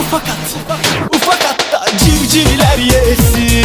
Ufak at, ufak at da civcivler yesin.